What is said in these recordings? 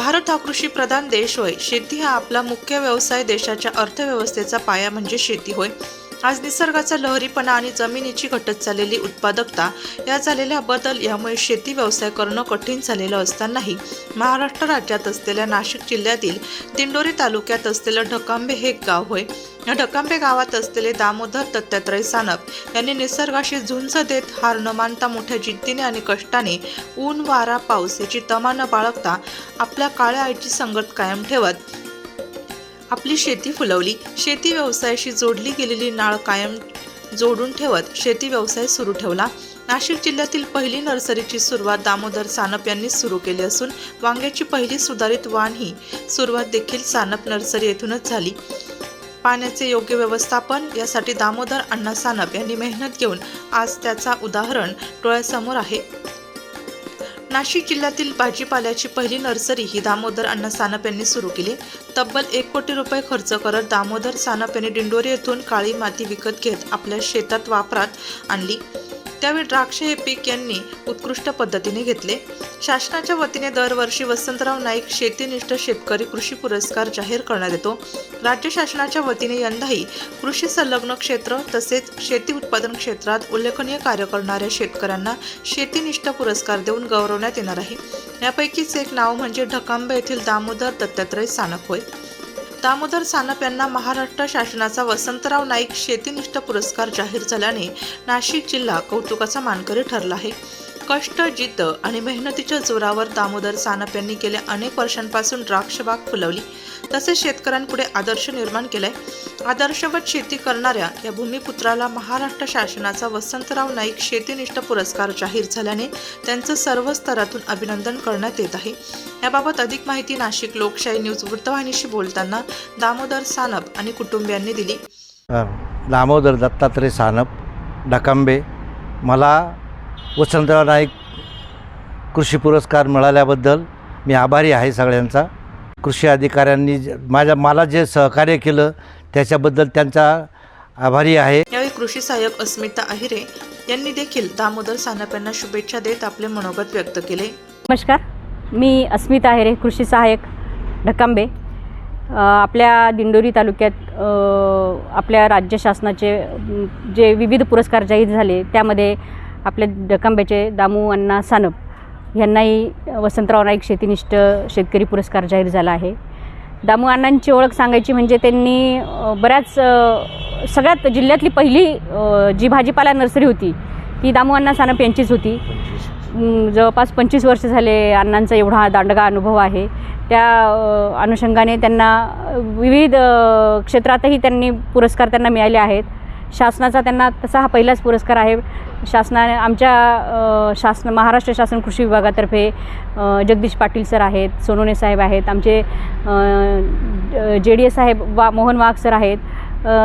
भारत हा कृषी प्रधान देश होय. शेती हा आपला मुख्य व्यवसाय देशाच्या अर्थव्यवस्थेचा पाया म्हणजे शेती होय. आज निसर्गाचा लहरीपणा आणि जमिनीची घटत चाललेली उत्पादकता या झालेल्या बदल यामुळे शेती व्यवसाय करणं कठीण झालेलं असतानाही महाराष्ट्र राज्यात असलेल्या नाशिक जिल्ह्यातील दिंडोरी तालुक्यात असलेलं ढकांबे हे गाव होय. या ढकांबे गावात असलेले दामोदर दत्तात्रय सानप यांनी निसर्गाशी झुंज देत हार न मानता मोठ्या जिद्दीने आणि कष्टाने ऊन वारा पाऊस याची तमा न बाळगता आपल्या काळ्या आईची संगत कायम ठेवत आपली शेती फुलवली. शेती व्यवसायाशी जोडली गेलेली नाळ कायम जोडून ठेवत शेती व्यवसाय सुरू ठेवला. नाशिक जिल्ह्यातील पहिली नर्सरीची सुरुवात दामोदर सानप यांनी सुरू केली असून वांग्याची पहिली सुधारित वाण ही सुरुवात देखील सानप नर्सरी येथूनच झाली. पाण्याचे योग्य व्यवस्थापन यासाठी दामोदर अण्णा सानप यांनी मेहनत घेऊन आज त्याचा उदाहरण डोळ्यासमोर आहे. नाशिक जिल्ह्यातील भाजीपाल्याची पहिली नर्सरी ही दामोदर अण्णा सानप यांनी सुरू केली. तब्बल एक कोटी रुपये खर्च करत दामोदर सानप यांनी दिंडोरी येथून काळी माती विकत घेत आपल्या शेतात वापरात आणली. त्यावेळी द्राक्ष हे पीक यांनी उत्कृष्ट पद्धतीने घेतले. शासनाच्या वतीने दरवर्षी वसंतराव नाईक शेतीनिष्ठ शेतकरी कृषी पुरस्कार जाहीर करण्यात येतो. राज्य शासनाच्या वतीने यंदाही कृषी संलग्न क्षेत्र तसेच शेती उत्पादन क्षेत्रात उल्लेखनीय कार्य करणाऱ्या शेतकऱ्यांना शेतीनिष्ठ पुरस्कार देऊन गौरवण्यात येणार आहे. यापैकीच एक नाव म्हणजे ढकांबे येथील दामोदर दत्तात्रय सानप होय दामोदर सानप यांना महाराष्ट्र शासनाचा वसंतराव नाईक शेतीनिष्ठ पुरस्कार जाहीर झाल्याने नाशिक जिल्हा कौतुकाचा मानकरी ठरला आहे. कष्ट जित आणि मेहनतीच्या जोरावर दामोदर सानप यांनी गेल्या अनेक वर्षांपासून द्राक्षबाग फुलवली. तसेच शेतकऱ्यांपुढे आदर्श निर्माण केलाय. आदर्शवत शेती करणाऱ्या या भूमिपुत्राला महाराष्ट्र शासनाचा वसंतराव नाईक शेतीनिष्ठ पुरस्कार जाहीर झाल्याने त्यांचं सर्व स्तरातून अभिनंदन करण्यात येत आहे. याबाबत अधिक माहिती नाशिक लोकशाही न्यूज वृत्तवाहिनीशी बोलताना दामोदर सानप आणि कुटुंबियांनी दिली. दामोदर दत्तात्रय सानप डकांबे. मला वसंतराव नाईक कृषी पुरस्कार मिळाल्याबद्दल मी आभारी आहे सगळ्यांचा. कृषी अधिकाऱ्यांनी ज- माझ्या मला जे सहकार्य केलं त्याच्याबद्दल त्यांचा आभारी आहे. यावेळी कृषी सहाय्यक अस्मिता अहिरे यांनी देखील दामोदर सानप यांना शुभेच्छा देत आपले मनोगत व्यक्त केले. नमस्कार. मी अस्मिता आहेरे कृषी सहाय्यक ढकांबे. आपल्या दिंडोरी तालुक्यात आपल्या राज्य शासनाचे जे विविध पुरस्कार जाहीर झाले त्यामध्ये आपल्या ढकांब्याचे दामू अण्णा सानप यांनाही वसंतराव नाईक शेतीनिष्ठ शेतकरी पुरस्कार जाहीर झाला आहे. दामू अण्णांची ओळख सांगायची म्हणजे त्यांनी बऱ्याच सगळ्यात जिल्ह्यातली पहिली जी भाजीपाला नर्सरी होती ती दामू अण्णा सानप यांचीच होती. जवळपास पंचवीस वर्ष झाले अण्णांचा एवढा दांडगा अनुभव आहे. त्या अनुषंगाने त्यांना विविध क्षेत्रातही त्यांनी पुरस्कार त्यांना मिळाले आहेत. शासनाचा त्यांना तसा हा पहिलाच पुरस्कार आहे. शासनाने आमच्या शासन महाराष्ट्र शासन कृषी विभागातर्फे जगदीश पाटील सर आहेत सोनोने साहेब आहेत आमचे जे डी एस साहेब वा मोहन वाघ सर आहेत.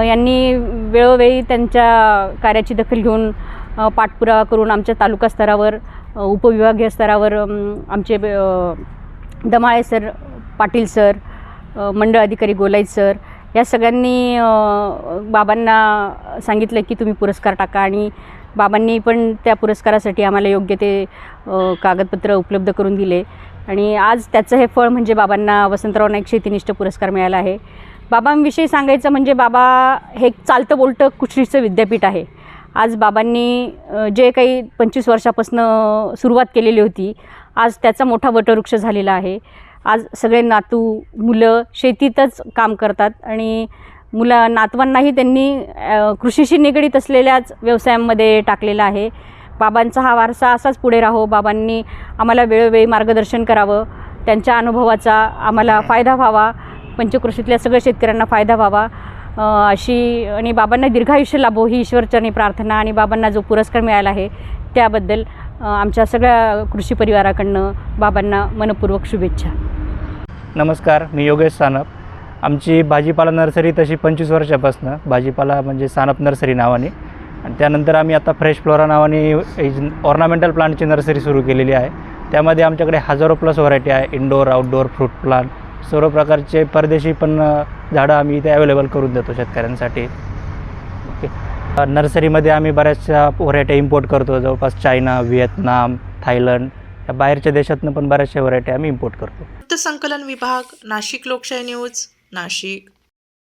यांनी वेळोवेळी त्यांच्या कार्याची दखल घेऊन पाठपुरावा करून आमच्या तालुका स्तरावर उपविभागीय स्तरावर आमचे दमाळे सर पाटील सर मंडळ अधिकारी गोलाईत सर या सगळ्यांनी बाबांना सांगितलं की तुम्ही पुरस्कार टाका आणि बाबांनी पण त्या पुरस्कारासाठी आम्हाला योग्य ते कागदपत्र उपलब्ध करून दिले. आणि आज त्याचं हे फळ म्हणजे बाबांना वसंतराव नाईक शेतीनिष्ठ पुरस्कार मिळाला आहे. बाबांविषयी सांगायचं म्हणजे बाबा हे चालतं बोलतं कुठलीचं विद्यापीठ आहे. आज बाबांनी जे काही पंचवीस वर्षापासून सुरुवात केलेली होती आज त्याचा मोठा वटवृक्ष झालेला आहे. आज सगळे नातू मुलं शेतीतच काम करतात आणि मुलं नातवांनाही त्यांनी कृषीशी निगडीत असलेल्याच व्यवसायांमध्ये टाकलेला आहे. बाबांचा हा वारसा असाच पुढे राहो. बाबांनी आम्हाला वेळोवेळी मार्गदर्शन करावं. त्यांच्या अनुभवाचा आम्हाला फायदा व्हावा. पंचकृषीतल्या सगळ्या शेतकऱ्यांना फायदा व्हावा. अशी आणि बाबांना दीर्घायुष्य लाभो ही ईश्वरचरणी प्रार्थना आणि बाबांना जो पुरस्कार मिळाला आहे त्याबद्दल आमच्या सगळ्या कृषी परिवाराकडनं बाबांना मनपूर्वक शुभेच्छा. नमस्कार मी योगेश सानप. आमची भाजीपाला नर्सरी तशी पंचवीस वर्षापासून. भाजीपाला म्हणजे सानप नर्सरी नावाने. आणि त्यानंतर आम्ही आता फ्रेश फ्लोरा नावाने ऑर्नामेंटल प्लांटची नर्सरी सुरू केलेली आहे. त्यामध्ये आमच्याकडे हजारो प्लस व्हरायटी आहे. इंडोर आउटडोअर फ्रूट प्लांट सर्व प्रकारचे परदेशी पण झाडं आम्ही इथे अवेलेबल करून देतो शेतकऱ्यांसाठी. ओके. नर्सरीमध्ये आम्ही बऱ्याचशा व्हरायटी इम्पोर्ट करतो. जवळपास चायना व्हिएतनाम थायलंड या बाहेरच्या देशातनं पण बऱ्याचशा व्हरायटी आम्ही इम्पोर्ट करतो. संकलन विभाग नाशिक लोकशाही न्यूज नाशिक.